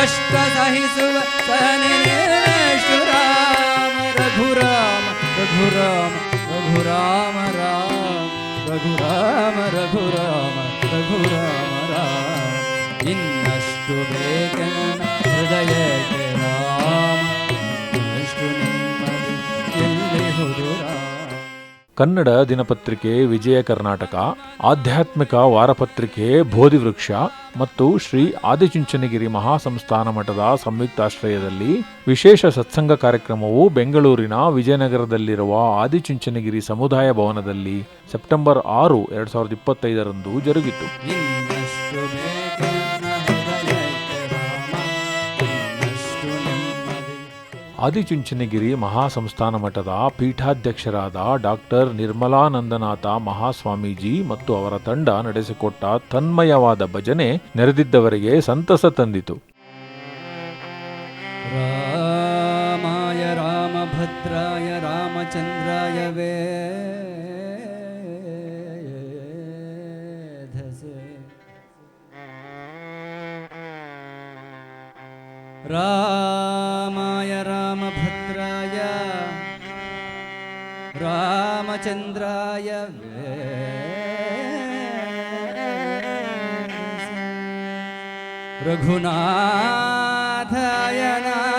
अष्टदहि सुवत्त सुराम रघु राम रघुराम रघुराम रघुराम राम प्रभु राम रघु राम। प्रभु राम हृदय राम। ಕನ್ನಡ ದಿನಪತ್ರಿಕೆ ವಿಜಯ ಕರ್ನಾಟಕ, ಆಧ್ಯಾತ್ಮಿಕ ವಾರಪತ್ರಿಕೆ ಬೋಧಿವೃಕ್ಷ ಮತ್ತು ಶ್ರೀ ಆದಿಚುಂಚನಗಿರಿ ಮಹಾಸಂಸ್ಥಾನ ಮಠದ ಸಂಯುಕ್ತಾಶ್ರಯದಲ್ಲಿ ವಿಶೇಷ ಸತ್ಸಂಗ ಕಾರ್ಯಕ್ರಮವು ಬೆಂಗಳೂರಿನ ವಿಜಯನಗರದಲ್ಲಿರುವ ಆದಿಚುಂಚನಗಿರಿ ಸಮುದಾಯ ಭವನದಲ್ಲಿ ಸೆಪ್ಟೆಂಬರ್ ಆರು, ಎರಡ್ ಸಾವಿರದ ಇಪ್ಪತ್ತೈದರಂದು ಜರುಗಿತು. ಆದಿಚುಂಚನಗಿರಿ ಮಹಾಸಂಸ್ಥಾನ ಮಠದ ಪೀಠಾಧ್ಯಕ್ಷರಾದ ಡಾಕ್ಟರ್ ನಿರ್ಮಲಾನಂದನಾಥ ಮಹಾಸ್ವಾಮೀಜಿ ಮತ್ತು ಅವರ ತಂಡ ನಡೆಸಿಕೊಟ್ಟ ತನ್ಮಯವಾದ ಭಜನೆ ನೆರೆದಿದ್ದವರಿಗೆ ಸಂತಸ ತಂದಿತು. ರಾಮಾಯ ರಾಮಭದ್ರಾಯ ರಾಮಚಂದ್ರಾಯ ವೇಧಸೆ रामभद्राय रामचन्द्राय रघुनाथाय नाथाय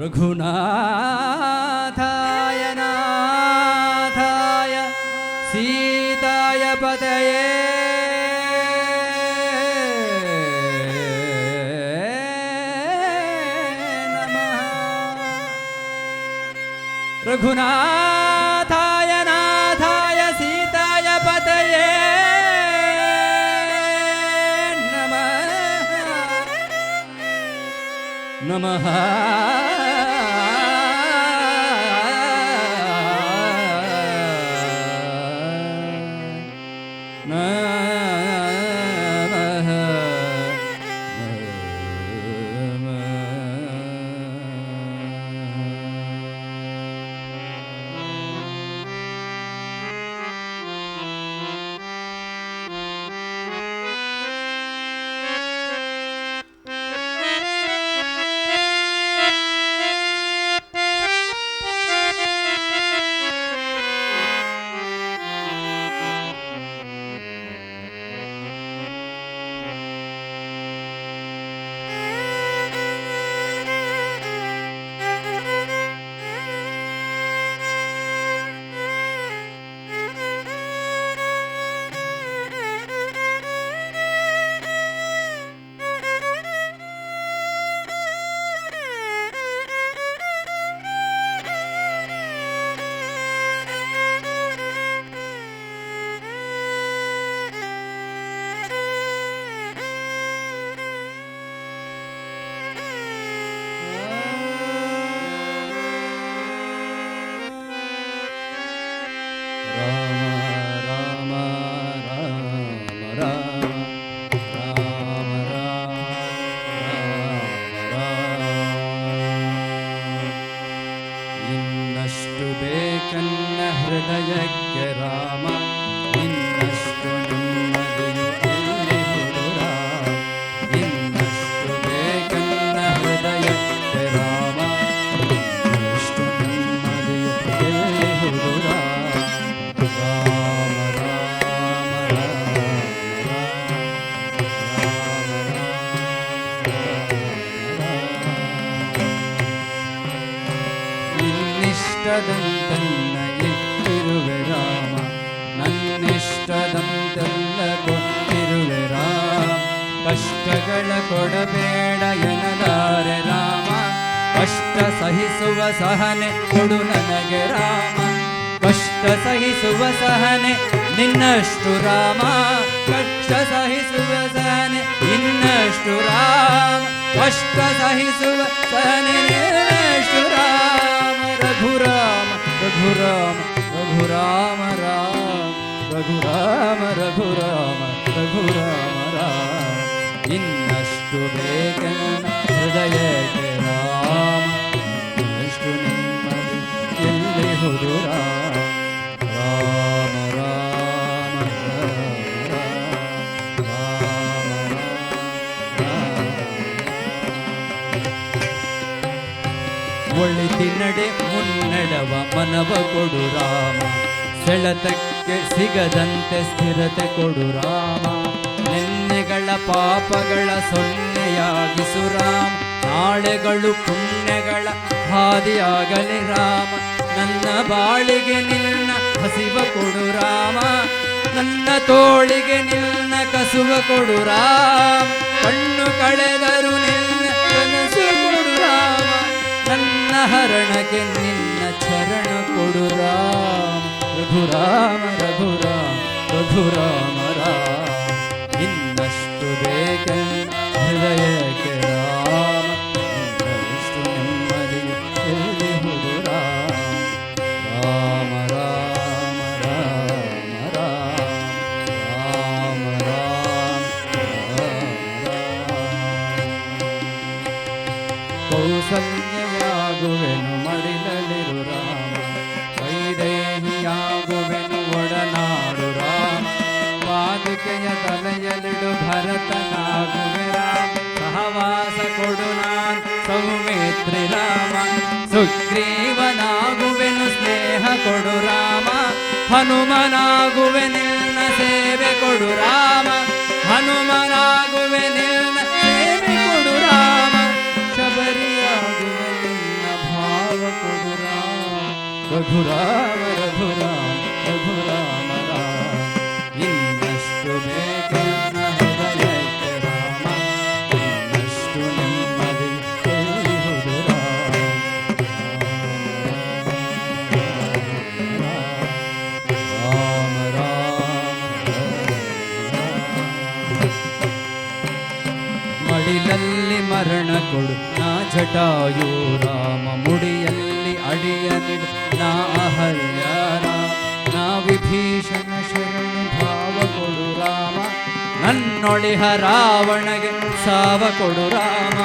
रघुनाथ रघुनाथाय नाथाय सीताय पतये नमः। नमः ಕಷ್ಟಗಳ ಕೊಡಬೇಡ ಎನಲಾರೆ ರಾಮ. ಕಷ್ಟ ಸಹಿಸುವ ಸಹನೆ ಕೊಡು ನನಗೆ ರಾಮ. ಕಷ್ಟ ಸಹಿಸುವ ಸಹನೆ ನಿನ್ನಷ್ಟು ರಾಮ. ಕಷ್ಟ ಸಹಿಸುವ ಸಹನೆ ಇನ್ನಷ್ಟು ರಾಮ. ಕಷ್ಟ ಸಹಿಸುವ ಸಹನೆ ನಿನ್ನಷ್ಟು ರಾಮ. ರಘುರಾಮ ರಘುರಾಮ ರಘುರಾಮ ರಾಮ. ರಘುರಾಮ ರಘುರಾಮ ರಘುರಾಮ ರಾಮ. ಇನ್ನಷ್ಟು ಬೇಗ ಹೃದಯಕ್ಕೆ ರಾಮ, ಇನ್ನಷ್ಟು ನೆಮ್ಮದಿ ಎಲ್ಲಿ ಹುಡುಗ? ರಾಮ ರಾಮ ರಾಮ ಒಳಿತಿ ಮುನ್ನಡವ ಮನವ ಕೊಡು ರಾಮ. ಸೆಳೆತಕ್ಕೆ ಸಿಗದಂತೆ ಸ್ಥಿರತೆ ಕೊಡು ರಾಮ. ನಿನ್ನೆಗಳ ಪಾಪಗಳ ಸೊನ್ನೆಯಾಗಿಸು ರಾಮ ನಾಳೆಗಳು ಪುಣ್ಯಗಳ ಹಾದಿಯಾಗಲಿ ರಾಮ. ನನ್ನ ಬಾಳಿಗೆ ನಿನ್ನ ಹಸಿವ ಕೊಡು ರಾಮ. ನನ್ನ ತೋಳಿಗೆ ನಿನ್ನ ಕಸುವ ಕೊಡು ರಾಮ. ಕಣ್ಣು ಕಳೆದರು ನಿನ್ನ ಕನಸು ಕೊಡು ರಾಮ. ನನ್ನ ಹರಣಕ್ಕೆ ನಿನ್ನ ಚರಣ ಕೊಡು ರಾಮ. ರಘುರಾಮ ರಘುರಾಮ ರಘುರಾಮ. ರಾಮ கிடைக்க ಪಾದುಕೆಯ ತಲೆಯಲಿಡು ಭರತನಾಗುವೆ ರಾಮ ಸಹವಾಸ ಕೊಡು ನಾನ್ ಸೌಮಿತ್ರಿ ರಾಮ ಸುಗ್ರೀವನಾಗುವೆನು ಸ್ನೇಹ ಕೊಡು ರಾಮ ಹನುಮನಾಗುವೆ ನಿನ್ನ ಸೇವೆ ಕೊಡು ರಾಮ ಹನುಮನಾಗುವೆ ನಿನ್ನ ಸೇವೆ ಕೊಡು ರಾಮ ಶಬರಿಯಾಗುವೆ ನಿನ್ನ ಭಾವ ಕೊಡು ರಾಮ ರಘುರಾಮ ರಘುರಾಮ ನನ್ನೊಳಿಹ ರಾವಣಗೆ ಸಾವ ಕೊಡು ರಾಮ.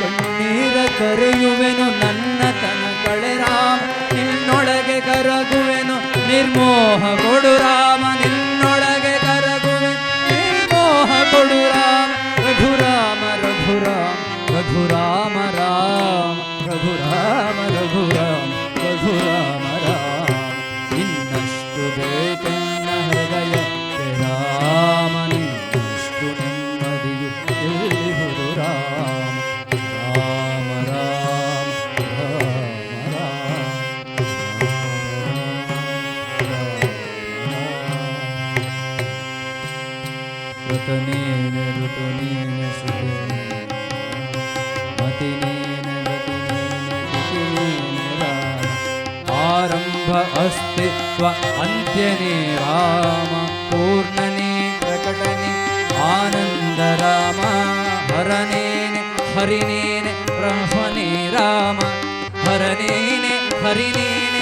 ಕಣ್ಣೀರ ಕರೆಯುವೆನು ನನ್ನ ತನ ಕಳೆ ರಾಮ. ನಿನ್ನೊಳಗೆ ಕರಗುವೆನು ನಿರ್ಮೋಹ ಕೊಡು ರಾಮ. ನಿನ್ನೊಳಗೆ ಕರಗುವೆ ನಿರ್ಮೋಹ ಕೊಡು ರಾಮ. ರಘುರಾಮ ರಘುರಾಮ ರಘುರಾಮ, ರಾಮ. ರಘುರಾಮ ರಘುರಾಮ. ಋತುನೇನ ಋತುನೇನ ಮತಿನೇನ ಗತಿನೇನ ರಾಮ ಆರಂಭ ಅಸ್ತಿತ್ವ ಅಂತ್ಯನೇ ರಾಮ ಪೂರ್ಣನೇ ಪ್ರಕಟನೆ ಆನಂದ ರಾಮ ಹರಿನೇನೆ ಬ್ರಹ್ಮನೇ ರಾಮ ಹರನೇನೆ ಹರಿನೇನೆ